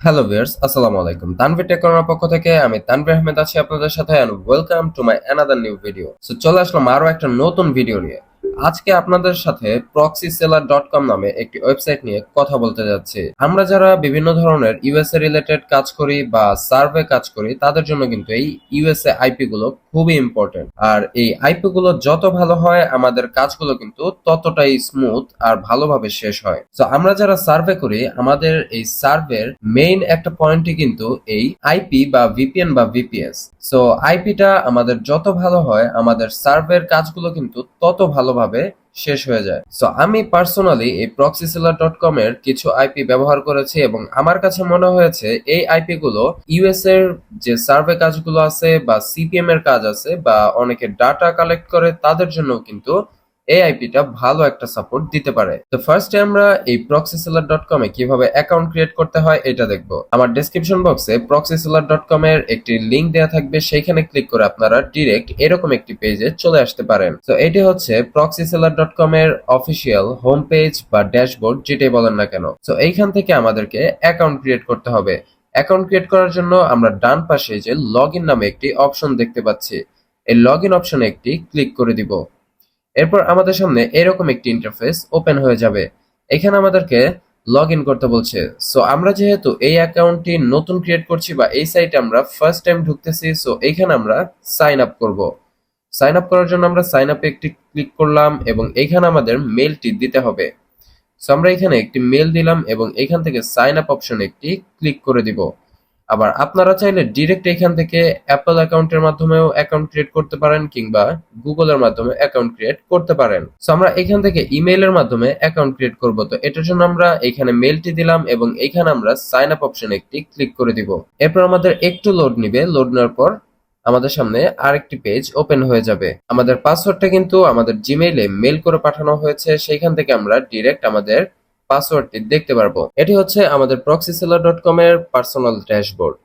Hello viewers আসসালামু আলাইকুম। তানভীর টেকনোর পক্ষ থেকে আমি তানভীর আহমেদ আছি আপনাদের সাথে and welcome to my another new video so চলে আসলাম আরও একটা নতুন ভিডিও নিয়ে। আজকে আপনাদের সাথে সেলার ডট কম নামে একটি ওয়েবসাইট নিয়ে কথা বলতে যাচ্ছি। আমরা যারা বিভিন্ন ধরনের ইউএসএ রিলেটেড কাজ করি বা সার্ভে কাজ করি, তাদের জন্য কিন্তু এই ইউএসএ আইপি গুলো খুবই ইম্পর্টেন্ট আর এই আইপি গুলো যত ভালো হয়, আমাদের কাজগুলো কিন্তু ততটাই স্মুথ আর ভালোভাবে শেষ হয়। তো আমরা যারা সার্ভে করি, আমাদের এই সার্ভের মেইন একটা পয়েন্টই কিন্তু এই আইপি বা ভিপিএন বা ভিপিএস সো আইপিটা আমাদের যত ভালো হয়, আমাদের সার্ভের কাজগুলো কিন্তু তত ভালোভাবে শেষ হয়ে যায়। সো আমি পার্সোনালি এই প্রক্সিসেলার ডট কম এর কিছু আইপি ব্যবহার করেছি এবং আমার কাছে মনে হয়েছে এই আইপি গুলো ইউএস এর যে সার্ভে কাজগুলো আছে বা সিপিএম এর কাজ আছে বা অনেকে ডাটা কালেক্ট করে তাদের জন্য কিন্তু এই আইপিটা ভালো একটা সাপোর্ট দিতে পারে। তো ফার্স্টে আমরা এই প্রক্সিসেলার ডট কম এ কীভাবে অ্যাকাউন্ট ক্রিয়েট করতে হয় এটা দেখব। আমার ডেসক্রিপশন বক্সে প্রক্সিসেলার ডট কম এর একটি লিংক দেওয়া থাকবে সেইখানে ক্লিক করে আপনারা ডিরেক্ট এরকম একটি পেজে চলে আসতে পারেন। তো এটি হচ্ছে প্রক্সিসেলার ডট কম এর অফিসিয়াল হোম পেজ বা ড্যাশবোর্ড যেটাই বলেন না কেন। তো এইখান থেকে আমাদেরকে অ্যাকাউন্ট ক্রিয়েট করতে হবে। অ্যাকাউন্ট ক্রিয়েট করার জন্য আমরা ডান পাশে যে লগ নামে একটি অপশন দেখতে পাচ্ছি। এই লগ ইন অপশনে একটি ক্লিক করে দিব। এরপর আমাদের সামনে এরকম একটি ইন্টারফেস ওপেন হয়ে যাবে। এখানে আমাদেরকে লগ ইন করতে বলছে। সো আমরা যেহেতু এই অ্যাকাউন্টটি নতুন ক্রিয়েট করছি বা এই সাইটে আমরা ফার্স্ট টাইম ঢুকতেছি সো এইখানে আমরা সাইন আপ করব। সাইন আপ করার জন্য আমরা সাইন আপে একটি ক্লিক করলাম এবং এইখানে আমাদের মেলটি দিতে হবে। সো আমরা এখানে একটি মেল দিলাম এবং এখান থেকে সাইন আপ অপশনে একটি ক্লিক করে দিব। আবার আপনারা চাইলে ডিরেক্ট এখান থেকে অ্যাপল অ্যাকাউন্টের মাধ্যমেও অ্যাকাউন্ট ক্রিয়েট করতে পারেন কিংবা গুগলের মাধ্যমে অ্যাকাউন্ট ক্রিয়েট করতে পারেন। সো আমরা এখান থেকে ইমেইলের মাধ্যমে অ্যাকাউন্ট ক্রিয়েট করব। তো এটার জন্য আমরা এখানে মেলটি দিলাম এবং এখানে আমরা সাইন আপ অপশন একটি ক্লিক করে দিব। এরপর আমাদের একটু লোড নিবে। লোড নেওয়ার পর আমাদের সামনে আরেকটি পেজ ওপেন হয়ে যাবে। আমাদের পাসওয়ার্ডটা কিন্তু আমাদের জিমেইলে মেল করে পাঠানো হয়েছে। সেইখান থেকে আমরা ডিরেক্ট আমাদের পাসওয়ার্ডটি দেখতে পারব। এটি হচ্ছে আমাদের প্রক্সিসেলার ডট কম এর পার্সোনাল ড্যাশবোর্ড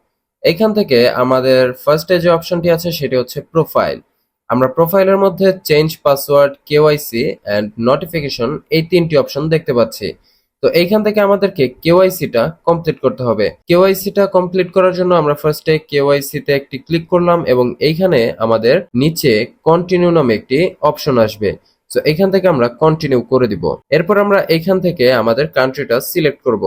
এইখান থেকে আমাদের ফার্স্টে যে অপশনটি আছে, সেটি হচ্ছে প্রোফাইল আমরা প্রোফাইলের মধ্যে change password KYC and notification এই তিনটি অপশন দেখতে পাচ্ছি। তো এইখান থেকে আমাদেরকে কেওয়াইসিটা কমপ্লিট করতে হবে। কেওয়াইসিটা কমপ্লিট করার জন্য আমরা ফার্স্টে কেওয়াইসি তে একটি ক্লিক করলাম এবং এইখানে আমাদের নিচে কন্টিনিউ নামে একটি অপশন আসবে। সো এখান থেকে আমরা কন্টিনিউ করে দিব। এরপর আমরা এখান থেকে আমাদের কান্ট্রিটা সিলেক্ট করব।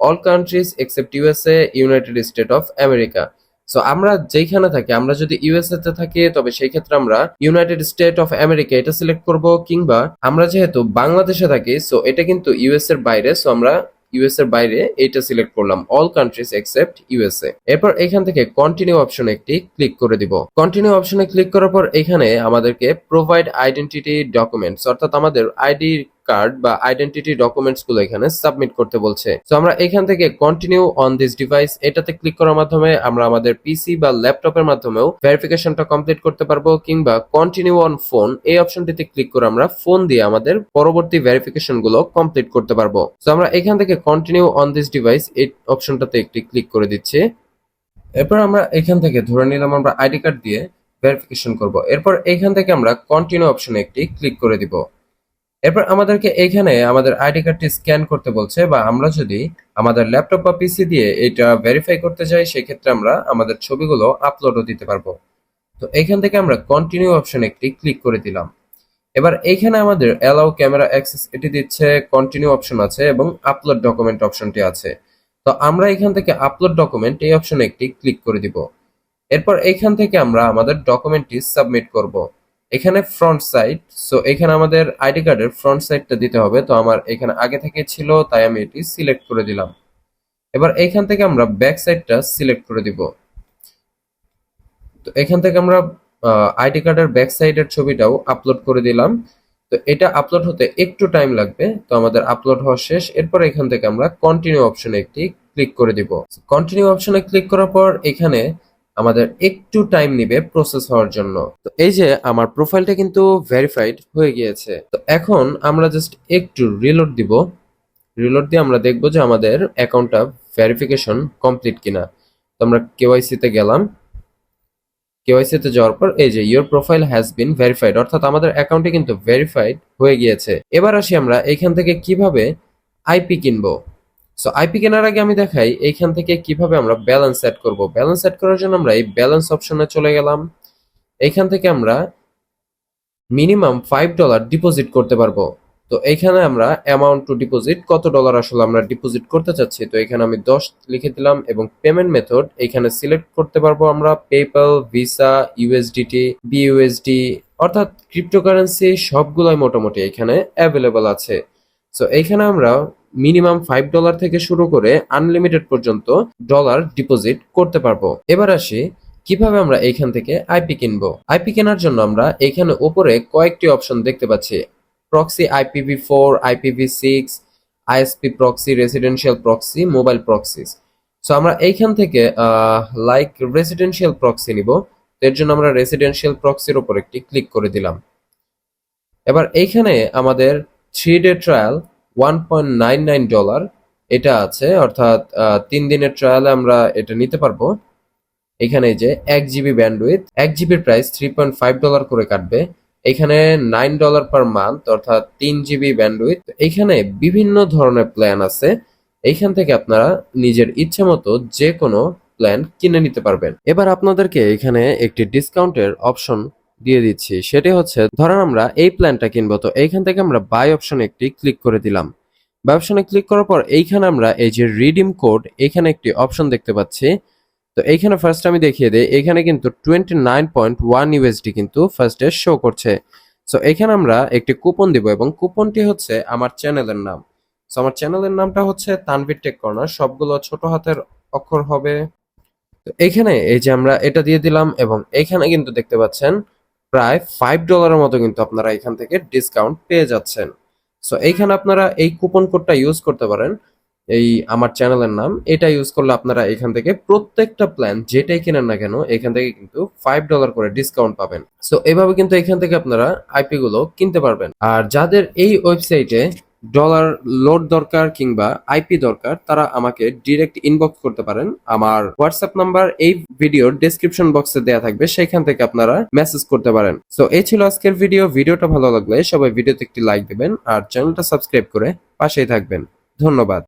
All countries except USA United State of America so আমরা যেখানে থাকি, আমরা যদি ইউএসএ তে থাকি, তবে সেই ক্ষেত্রে আমরা ইউনাইটেড স্টেট অফ আমেরিকা এটা সিলেক্ট করব, কিংবা আমরা যেহেতু বাংলাদেশে থাকি সো এটা কিন্তু ইউএস এর বাইরে সো আমরা ইউএস এর বাইরে এইটা সিলেক্ট করলাম অল কান্ট্রিজ এক্সেপ্ট ইউএসএ এরপর এখান থেকে কন্টিনিউ অপশন একটি ক্লিক করে দিব। কন্টিনিউ অপশনে ক্লিক করার পর এখানে আমাদেরকে প্রোভাইড আইডেন্টিটি ডকুমেন্টস অর্থাৎ আমাদের আইডি কার্ড বা আইডেন্টিটি ডকুমেন্টসগুলো এখানে সাবমিট করতে বলছে। তো আমরা এখান থেকে কন্টিনিউ অন দিস ডিভাইস এটাতে ক্লিক করার মাধ্যমে আমরা আমাদের পিসি বা ল্যাপটপের মাধ্যমেও ভেরিফিকেশনটা কমপ্লিট করতে পারব কিংবা কন্টিনিউ অন ফোন এই অপশনটিতে ক্লিক করে আমরা ফোন দিয়ে আমাদের পরবর্তী ভেরিফিকেশনগুলো কমপ্লিট করতে পারব। তো আমরা এখান থেকে কন্টিনিউ অন দিস ডিভাইস এই অপশনটাতে একটি ক্লিক করে দিচ্ছি। এরপর আমরা এখান থেকে ধরে নিলাম আমরা আইডি কার্ড দিয়ে ভেরিফিকেশন করব। এরপর এখান থেকে আমরা কন্টিনিউ অপশনে একটি ক্লিক করে দিব। এরপর আমাদেরকে এখানে আমাদের আইডি কার্ডটি স্ক্যান করতে বলছে বা আমরা যদি আমাদের ল্যাপটপ বা পিসি দিয়ে এটা ভেরিফাই করতে চাই সেক্ষেত্রে আমরা আমাদের ছবিগুলো আপলোডও দিতে পারব। তো এখান থেকে আমরা কন্টিনিউ অপশন একটি ক্লিক করে দিলাম। এবার এখানে আমাদের অ্যালাউ ক্যামেরা অ্যাক্সেস এটি দিচ্ছে কন্টিনিউ অপশন আছে এবং আপলোড ডকুমেন্ট অপশনটি আছে। তো আমরা এখান থেকে আপলোড ডকুমেন্ট এই অপশনে একটি ক্লিক করে দিব। এরপর এখান থেকে আমরা আমাদের ডকুমেন্টটি সাবমিট করব। এখানে ফ্রন্ট সাইড সো এখানে আমাদের আইডি কার্ডের ফ্রন্ট সাইডটা দিতে হবে। তো আমার এখানে আগে থেকে ছিল, তাই আমি এটি সিলেক্ট করে দিলাম। এবার এখান থেকে আমরা ব্যাক সাইডটা সিলেক্ট করে দিব। তো এখান থেকে আমরা আইডি কার্ডের ব্যাক সাইডের ছবিটাও আপলোড করে দিলাম। তো এটা আপলোড হতে একটু টাইম লাগবে, তো আমাদের আপলোড হওয়া শেষ। এরপর এখান থেকে আমরা কন্টিনিউ অপশনে একটি ক্লিক করে দিব। কন্টিনিউ অপশনে ক্লিক করার পর এখানে আমাদের একটু টাইম নিবে প্রসেস হওয়ার জন্য। তো এই যে আমার প্রোফাইলটা কিন্তু ভেরিফাইড হয়ে গিয়েছে। তো এখন আমরা জাস্ট একটু রিলোড দিব। রিলোড দিয়ে আমরা দেখব যে আমাদের অ্যাকাউন্টটা ভেরিফিকেশন কমপ্লিট কিনা। তো আমরা কেওয়াইসি তে গেলাম। কেওয়াইসি তে যাওয়ার পর এই যে your profile has been verified অর্থাৎ আমাদের অ্যাকাউন্টে কিন্তু ভেরিফাইড হয়ে গিয়েছে। এবার আসি আমরা এখান থেকে কীভাবে আইপি কিনবো। সো আইপি কেনার আগে আমি দেখাই এইখান থেকে কীভাবে আমরা ব্যালেন্স সেট করব। ব্যালেন্স সেট করার জন্য আমরা এই ব্যালেন্স অপশনে চলে গেলাম। এইখান থেকে আমরা মিনিমাম ফাইভ ডলার ডিপোজিট করতে পারব। তো এইখানে আমরা অ্যামাউন্ট টু ডিপোজিট কত ডলার আসলে আমরা ডিপোজিট করতে চাচ্ছি? তো এখানে আমি দশ লিখে দিলাম এবং পেমেন্ট মেথড এখানে সিলেক্ট করতে পারব আমরা পেপ্যাল ভিসা ইউএসডিটি বিইউএসডি অর্থাৎ ক্রিপ্টোকারেন্সি সবগুলাই মোটামুটি এখানে অ্যাভেলেবল আছে। সো এইখানে আমরা মিনিমাম ফাইভ ডলার থেকে শুরু করে আনলিমিটেড পর্যন্ত ডলার ডিপোজিট করতে পারব। এবার আসি, কীভাবে আমরা এইখান থেকে আইপি কিনবো? আইপি কেনার জন্য আমরা এখানে উপরে কয়েকটি অপশন দেখতে পাচ্ছি। Proxy IPv four IPv six ISP proxy residential proxy mobile proxies so আমরা এইখান থেকে লাইক রেসিডেন্সিয়াল প্রক্সি নিব। এর জন্য আমরা রেসিডেন্সিয়াল প্রক্সির উপর একটি ক্লিক করে দিলাম। এবার এইখানে আমাদের three day trial one point nine nine dollar এটা আছে, অর্থাৎ তিন দিনের ট্রায়ালে আমরা এটা নিতে পারব। এখানে যে এক জিবি ব্যান্ডউইথ এক জিবির price three point five dollar করে কাটবে। এখানে নাইন ডলার পার মান্থ অর্থাৎ তিন জিবি ব্যান্ডউইথ এখানে বিভিন্ন ধরনের প্ল্যান আছে। এইখান থেকে আপনারা নিজের ইচ্ছা মতো যে কোনো প্ল্যান কিনে নিতে পারবেন। এবার আপনাদেরকে এখানে একটি ডিসকাউন্টের অপশন দিয়ে দিচ্ছি। সেটি হচ্ছে, ধরেন আমরা এই প্ল্যানটা কিনবো, তো এইখান থেকে আমরা বাই অপশনে একটি ক্লিক করে দিলাম। বাই অপশনে ক্লিক করার পর এইখানে আমরা এই যে রিডিম কোড এখানে একটি অপশন দেখতে পাচ্ছি। তো এইখানে ফার্স্ট আমি দেখিয়ে দিই, এখানে কিন্তু twenty nine point one USD কিন্তু ফার্স্টে শো করছে। সো এখানে আমরা একটি কুপন দিব এবং কুপনটি হচ্ছে আমার চ্যানেলের নাম। সো আমার চ্যানেলের নামটা হচ্ছে তানভীর টেক কর্নার সবগুলো ছোট হাতের অক্ষর হবে। তো এখানে এই যে আমরা এটা দিয়ে দিলাম এবং এখানে কিন্তু দেখতে পাচ্ছেন প্রায় ফাইভ ডলারের মতো কিন্তু আপনারা এখান থেকে ডিসকাউন্ট পেয়ে যাচ্ছেন। সো এইখানে আপনারা এই কুপন কোডটা ইউজ করতে পারেন। এই আমার চ্যানেলের নাম, এটা ইউজ করলে আপনারা এখান থেকে প্রত্যেকটা প্ল্যান যেটাই কেনেন না কেন, এখান থেকে কিন্তু ফাইভ ডলার করে ডিসকাউন্ট পাবেন। সো এভাবে কিন্তু এখান থেকে আপনারা আইপি গুলো কিনতে পারবেন। আর যাদের এই ওয়েবসাইটে ডলার লোড দরকার কিংবা আইপি দরকার, তারা আমাকে ডিরেক্ট ইনবক্স করতে পারেন। আমার হোয়াটসঅ্যাপ নাম্বার এই ভিডিওর ডেসক্রিপশন বক্সে দেওয়া থাকবে, সেখান থেকে আপনারা মেসেজ করতে পারেন। সো এই ছিল আজকের ভিডিও ভিডিওটা ভালো লাগলে সবাই ভিডিওতে একটি লাইক দেবেন আর চ্যানেলটা সাবস্ক্রাইব করে পাশেই থাকবেন। ধন্যবাদ।